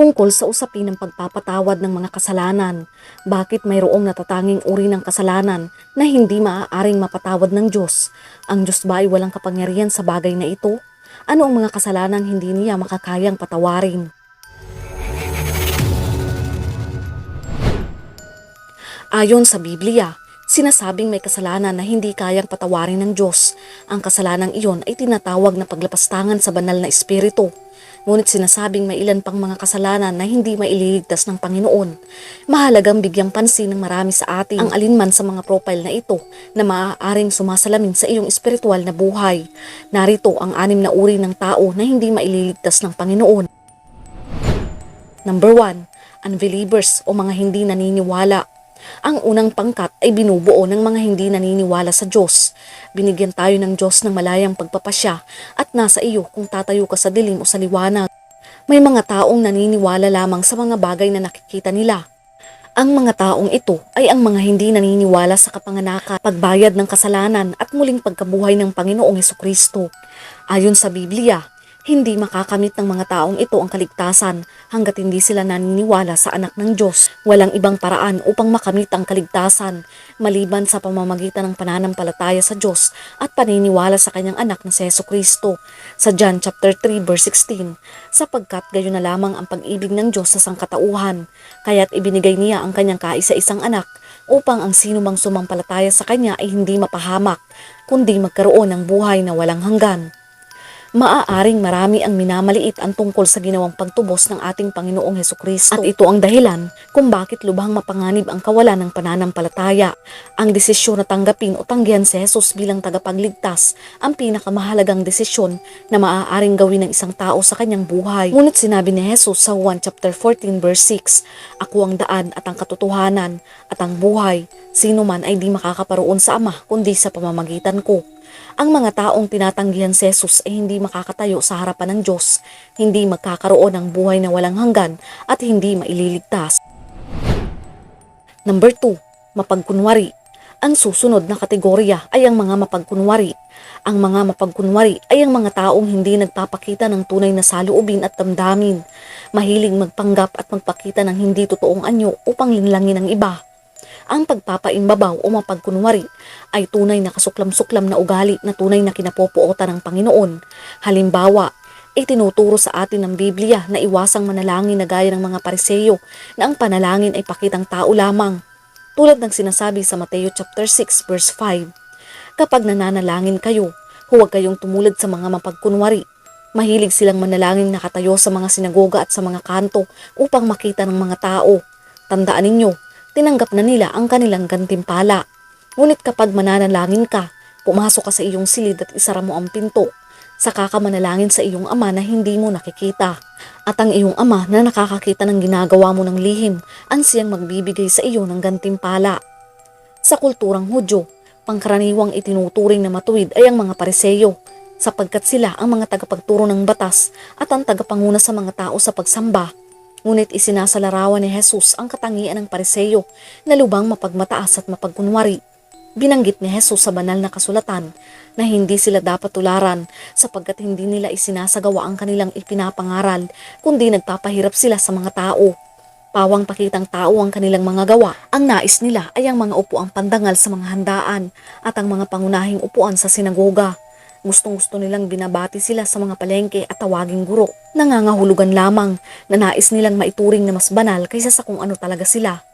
tungkol sa usapin ng pagpapatawad ng mga kasalanan. Bakit mayroong natatanging uri ng kasalanan na hindi maaaring mapatawad ng Diyos? Ang Diyos ba ay walang kapangyarihan sa bagay na ito? Ano ang mga kasalanan hindi niya makakayang patawarin? Ayon sa Biblia, sinasabing may kasalanan na hindi kayang patawarin ng Diyos. Ang kasalanang iyon ay tinatawag na paglapastangan sa banal na espiritu. Ngunit sinasabing may ilan pang mga kasalanan na hindi maililigtas ng Panginoon. Mahalagang bigyang pansin ng marami sa atin ang alinman sa mga profile na ito na maaaring sumasalamin sa iyong espiritual na buhay. Narito ang anim na uri ng tao na hindi maililigtas ng Panginoon. Number 1. Unbelievers o mga hindi naniniwala. Ang unang pangkat ay binubuo ng mga hindi naniniwala sa Diyos. Binigyan tayo ng Diyos ng malayang pagpapasya at nasa iyo kung tatayo ka sa dilim o sa liwanag. May mga taong naniniwala lamang sa mga bagay na nakikita nila. Ang mga taong ito ay ang mga hindi naniniwala sa kapanganakan, pagbayad ng kasalanan at muling pagkabuhay ng Panginoong Kristo. Ayon sa Biblia, hindi makakamit ng mga taong ito ang kaligtasan hanggat hindi sila naniniwala sa anak ng Diyos. Walang ibang paraan upang makamit ang kaligtasan maliban sa pamamagitan ng pananampalataya sa Diyos at paniniwala sa kanyang anak na si Yeso Kristo. Sa John chapter 3 verse 16, sapagkat gayon na lamang ang pag-ibig ng Diyos sa sangkatauhan, kaya't ibinigay niya ang kanyang kaisa-isang anak upang ang sinumang sumampalataya sa kanya ay hindi mapahamak, kundi magkaroon ng buhay na walang hanggan. Maaaring marami ang minamaliit ang tungkol sa ginawang pagtubos ng ating Panginoong Heso Kristo. At ito ang dahilan kung bakit lubhang mapanganib ang kawalan ng pananampalataya. Ang desisyon na tanggapin o tanggihan si Jesus bilang tagapagligtas ang pinakamahalagang desisyon na maaaring gawin ng isang tao sa kanyang buhay. Ngunit sinabi ni Jesus sa 1 chapter 14 verse 6, Ako ang daan at ang katotohanan at ang buhay. Sino man ay di makakaparoon sa Ama kundi sa pamamagitan ko. Ang mga taong tinatanggihan si Jesus ay hindi makakatayo sa harapan ng Diyos, hindi magkakaroon ng buhay na walang hanggan at hindi maililigtas. Number 2, mapagkunwari. Ang susunod na kategorya ay ang mga mapagkunwari. Ang mga mapagkunwari ay ang mga taong hindi nagpapakita ng tunay na saloobin at damdamin. Mahilig magpanggap at magpakita ng hindi totoong anyo upang linlangin ang iba. Ang pagpapaimbabaw o mapagkunwari ay tunay na kasuklam-suklam na ugali na tunay na kinapopuotan ng Panginoon. Halimbawa, itinuturo sa atin ng Biblia na iwasang manalangin na gaya ng mga pariseyo na ang panalangin ay pakitang tao lamang. Tulad ng sinasabi sa Mateo chapter 6 verse 5. Kapag nananalangin kayo, huwag kayong tumulad sa mga mapagkunwari. Mahilig silang manalangin nakatayo sa mga sinagoga at sa mga kanto upang makita ng mga tao. Tandaan ninyo, tinanggap na nila ang kanilang gantimpala. Ngunit kapag mananalangin ka, pumasok ka sa iyong silid at isara mo ang pinto. Saka ka manalangin sa iyong ama na hindi mo nakikita. At ang iyong ama na nakakakita ng ginagawa mo ng lihim, ang siyang magbibigay sa iyo ng gantimpala. Sa kulturang Hudyo, pangkaraniwang itinuturing na matuwid ay ang mga pariseyo sapagkat sila ang mga tagapagturo ng batas at ang tagapanguna sa mga tao sa pagsamba Ngunit isinasalarawan ni Jesus ang katangian ng pariseyo na lubang mapagmataas at mapagkunwari. Binanggit ni Jesus sa banal na kasulatan na hindi sila dapat tularan sapagkat hindi nila isinasagawa ang kanilang ipinapangaral kundi nagpapahirap sila sa mga tao. Pawang pakitang tao ang kanilang mga gawa. Ang nais nila ay ang mga upuang pandangal sa mga handaan at ang mga pangunahing upuan sa sinagoga. Gustong gusto nilang binabati sila sa mga palengke at tawaging guro. Nangangahulugan lamang na nais nilang maituring na mas banal kaysa sa kung ano talaga sila.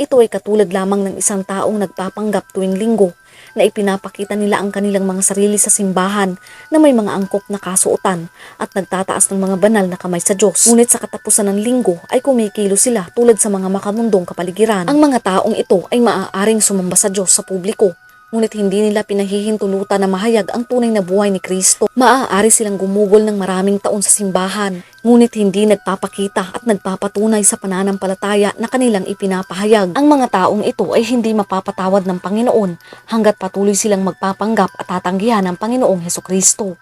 Ito ay katulad lamang ng isang taong nagpapanggap tuwing linggo na ipinapakita nila ang kanilang mga sarili sa simbahan na may mga angkop na kasuotan at nagtataas ng mga banal na kamay sa Diyos. Ngunit sa katapusan ng linggo ay kumikilo sila tulad sa mga makamundong kapaligiran. Ang mga taong ito ay maaaring sumamba sa Diyos sa publiko ngunit hindi nila pinahihintulutan na mahayag ang tunay na buhay ni Kristo. Maaari silang gumugol ng maraming taon sa simbahan, ngunit hindi nagpapakita at nagpapatunay sa pananampalataya na kanilang ipinapahayag. Ang mga taong ito ay hindi mapapatawad ng Panginoon hanggat patuloy silang magpapanggap at tatanggihan ng Panginoong Heso Kristo.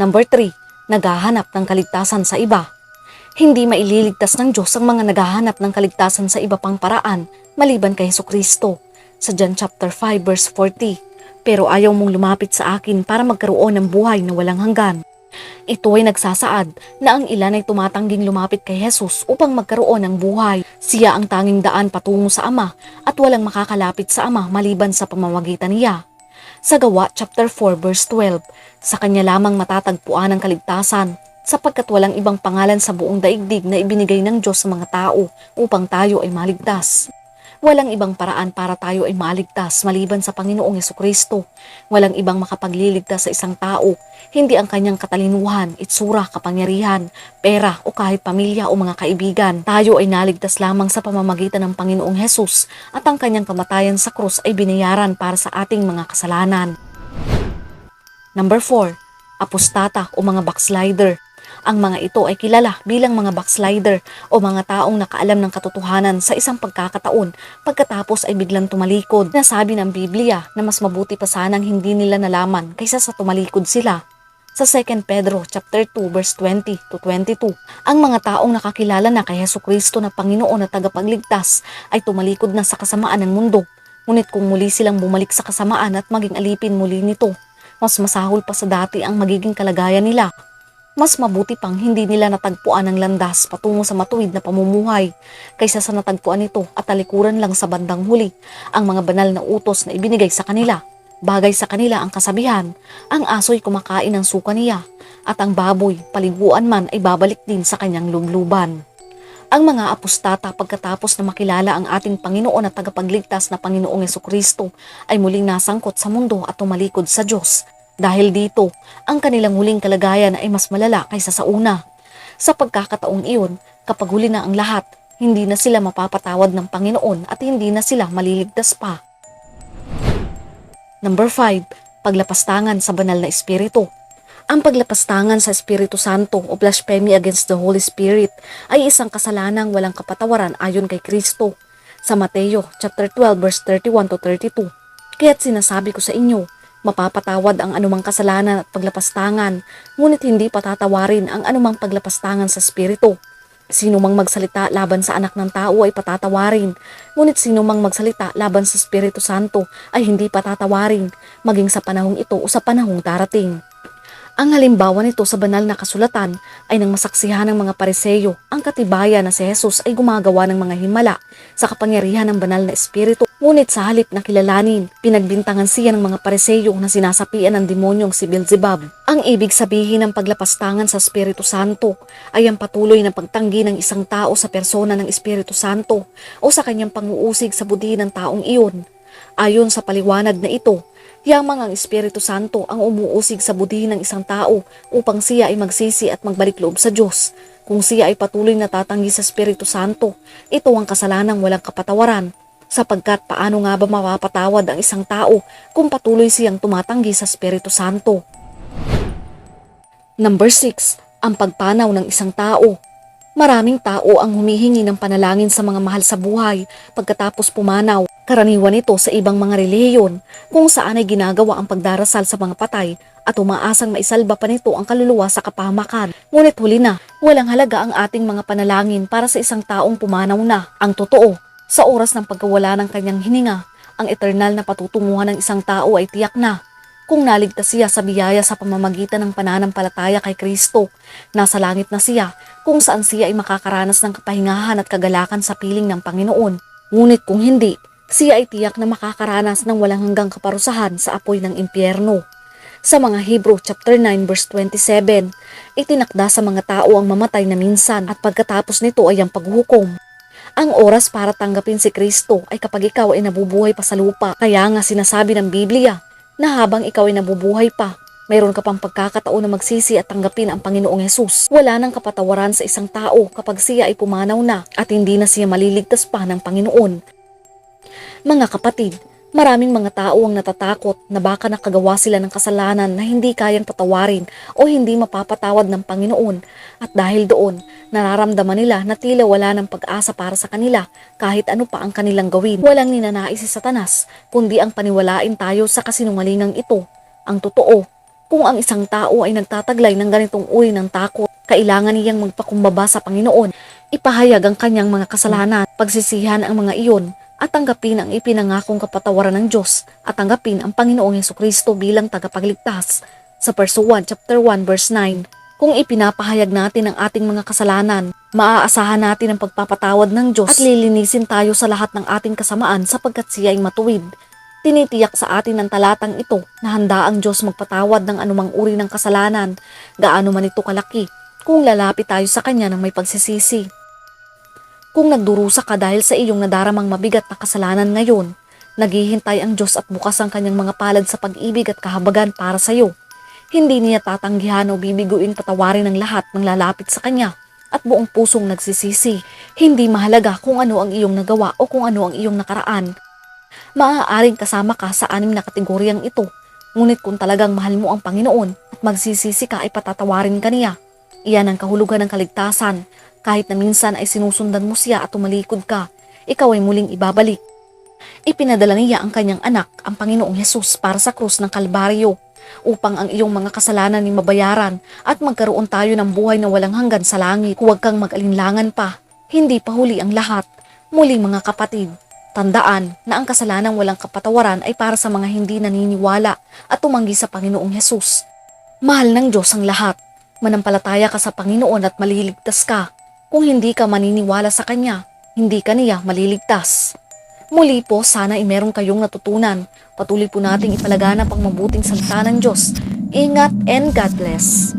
Number 3. Naghahanap ng kaligtasan sa iba. Hindi maililigtas ng Diyos ang mga naghahanap ng kaligtasan sa iba pang paraan maliban kay Heso Kristo sa John chapter 5 verse 40. Pero ayaw mong lumapit sa akin para magkaroon ng buhay na walang hanggan. Ito ay nagsasaad na ang ilan ay tumatangging lumapit kay Jesus upang magkaroon ng buhay. Siya ang tanging daan patungo sa Ama at walang makakalapit sa Ama maliban sa pamamagitan niya. Sa Gawa chapter 4 verse 12, sa kanya lamang matatagpuan ang kaligtasan sapagkat walang ibang pangalan sa buong daigdig na ibinigay ng Diyos sa mga tao upang tayo ay maligtas. Walang ibang paraan para tayo ay maligtas maliban sa Panginoong Kristo. Walang ibang makapagliligtas sa isang tao, hindi ang kanyang katalinuhan, itsura, kapangyarihan, pera o kahit pamilya o mga kaibigan. Tayo ay naligtas lamang sa pamamagitan ng Panginoong Hesus at ang kanyang kamatayan sa krus ay binayaran para sa ating mga kasalanan. Number 4. Apostata o mga backslider. Ang mga ito ay kilala bilang mga backslider o mga taong nakaalam ng katotohanan sa isang pagkakataon pagkatapos ay biglang tumalikod. Nasabi ng Biblia na mas mabuti pa sanang hindi nila nalaman kaysa sa tumalikod sila. Sa 2 Pedro chapter 2 verse 20 to 22, ang mga taong nakakilala na kay Heso Kristo na Panginoon na tagapagligtas ay tumalikod na sa kasamaan ng mundo. Ngunit kung muli silang bumalik sa kasamaan at maging alipin muli nito, mas masahol pa sa dati ang magiging kalagayan nila mas mabuti pang hindi nila natagpuan ang landas patungo sa matuwid na pamumuhay kaysa sa natagpuan nito at talikuran lang sa bandang huli ang mga banal na utos na ibinigay sa kanila. Bagay sa kanila ang kasabihan, ang aso'y kumakain ng suka niya at ang baboy, paliguan man ay babalik din sa kanyang lubluban. Ang mga apostata pagkatapos na makilala ang ating Panginoon at tagapagligtas na Panginoong Yeso Kristo ay muling nasangkot sa mundo at tumalikod sa Diyos dahil dito, ang kanilang huling kalagayan ay mas malala kaysa sa una. Sa pagkakataong iyon, kapag huli na ang lahat, hindi na sila mapapatawad ng Panginoon at hindi na sila maliligtas pa. Number 5. Paglapastangan sa banal na espiritu. Ang paglapastangan sa Espiritu Santo o blasphemy against the Holy Spirit ay isang kasalanang walang kapatawaran ayon kay Kristo. Sa Mateo chapter 12 verse 31 to 32. Kaya't sinasabi ko sa inyo, Mapapatawad ang anumang kasalanan at paglapastangan, ngunit hindi patatawarin ang anumang paglapastangan sa Espiritu. Sino mang magsalita laban sa anak ng tao ay patatawarin, ngunit sino mang magsalita laban sa Espiritu Santo ay hindi patatawarin, maging sa panahong ito o sa panahong darating. Ang halimbawa nito sa banal na kasulatan ay nang masaksihan ng mga pariseyo ang katibayan na si Jesus ay gumagawa ng mga himala sa kapangyarihan ng banal na espiritu. Ngunit sa halip na kilalanin, pinagbintangan siya ng mga pariseyo na sinasapian ng demonyong si Beelzebub. Ang ibig sabihin ng paglapastangan sa Espiritu Santo ay ang patuloy na pagtanggi ng isang tao sa persona ng Espiritu Santo o sa kanyang panguusig sa budi ng taong iyon. Ayon sa paliwanag na ito, Yamang ang Espiritu Santo ang umuusig sa budhi ng isang tao upang siya ay magsisi at magbalik loob sa Diyos. Kung siya ay patuloy na tatanggi sa Espiritu Santo, ito ang kasalanang walang kapatawaran. Sapagkat paano nga ba mapapatawad ang isang tao kung patuloy siyang tumatanggi sa Espiritu Santo? Number 6. Ang pagpanaw ng isang tao. Maraming tao ang humihingi ng panalangin sa mga mahal sa buhay pagkatapos pumanaw. Karaniwan ito sa ibang mga relihiyon kung saan ay ginagawa ang pagdarasal sa mga patay at umaasang maisalba pa nito ang kaluluwa sa kapahamakan. Ngunit huli na, walang halaga ang ating mga panalangin para sa isang taong pumanaw na. Ang totoo, sa oras ng pagkawala ng kanyang hininga, ang eternal na patutunguhan ng isang tao ay tiyak na kung naligtas siya sa biyaya sa pamamagitan ng pananampalataya kay Kristo. Nasa langit na siya kung saan siya ay makakaranas ng kapahingahan at kagalakan sa piling ng Panginoon. Ngunit kung hindi, siya ay tiyak na makakaranas ng walang hanggang kaparusahan sa apoy ng impyerno. Sa mga Hebrew chapter 9 verse 27, itinakda sa mga tao ang mamatay na minsan at pagkatapos nito ay ang paghukom. Ang oras para tanggapin si Kristo ay kapag ikaw ay nabubuhay pa sa lupa. Kaya nga sinasabi ng Biblia na habang ikaw ay nabubuhay pa, mayroon ka pang pagkakataon na magsisi at tanggapin ang Panginoong Yesus. Wala nang kapatawaran sa isang tao kapag siya ay pumanaw na at hindi na siya maliligtas pa ng Panginoon. Mga kapatid, maraming mga tao ang natatakot na baka nakagawa sila ng kasalanan na hindi kayang patawarin o hindi mapapatawad ng Panginoon at dahil doon, nararamdaman nila na tila wala ng pag-asa para sa kanila kahit ano pa ang kanilang gawin. Walang ninanais si Satanas, kundi ang paniwalain tayo sa kasinungalingang ito. Ang totoo, kung ang isang tao ay nagtataglay ng ganitong uri ng takot, kailangan niyang magpakumbaba sa Panginoon, ipahayag ang kanyang mga kasalanan, pagsisihan ang mga iyon, at tanggapin ang ipinangakong kapatawaran ng Diyos at tanggapin ang Panginoong Yeso Kristo bilang tagapagligtas. Sa verse 1, chapter 1, verse 9, kung ipinapahayag natin ang ating mga kasalanan, maaasahan natin ang pagpapatawad ng Diyos at lilinisin tayo sa lahat ng ating kasamaan sapagkat siya ay matuwid. Tinitiyak sa atin ng talatang ito na handa ang Diyos magpatawad ng anumang uri ng kasalanan, gaano man ito kalaki, kung lalapit tayo sa Kanya ng may pagsisisi. Kung nagdurusa ka dahil sa iyong nadaramang mabigat na kasalanan ngayon, naghihintay ang Diyos at bukas ang kanyang mga palad sa pag-ibig at kahabagan para sa iyo. Hindi niya tatanggihan o bibiguin patawarin ng lahat ng lalapit sa kanya at buong pusong nagsisisi. Hindi mahalaga kung ano ang iyong nagawa o kung ano ang iyong nakaraan. Maaaring kasama ka sa anim na kategoryang ito. Ngunit kung talagang mahal mo ang Panginoon at magsisisi ka ay patatawarin ka niya. Iyan ang kahulugan ng kaligtasan. Kahit na minsan ay sinusundan mo siya at tumalikod ka, ikaw ay muling ibabalik. Ipinadala niya ang kanyang anak, ang Panginoong Hesus para sa krus ng Kalbaryo upang ang iyong mga kasalanan ay mabayaran at magkaroon tayo ng buhay na walang hanggan sa langit. Huwag kang mag-alinlangan pa. Hindi pa huli ang lahat. Muli mga kapatid, tandaan na ang kasalanang walang kapatawaran ay para sa mga hindi naniniwala at tumanggi sa Panginoong Hesus. Mahal ng Diyos ang lahat. Manampalataya ka sa Panginoon at maliligtas ka. Kung hindi ka maniniwala sa Kanya, hindi ka niya maliligtas. Muli po, sana ay meron kayong natutunan. Patuloy po nating ipalaganap ang mabuting salita ng Diyos. Ingat and God bless.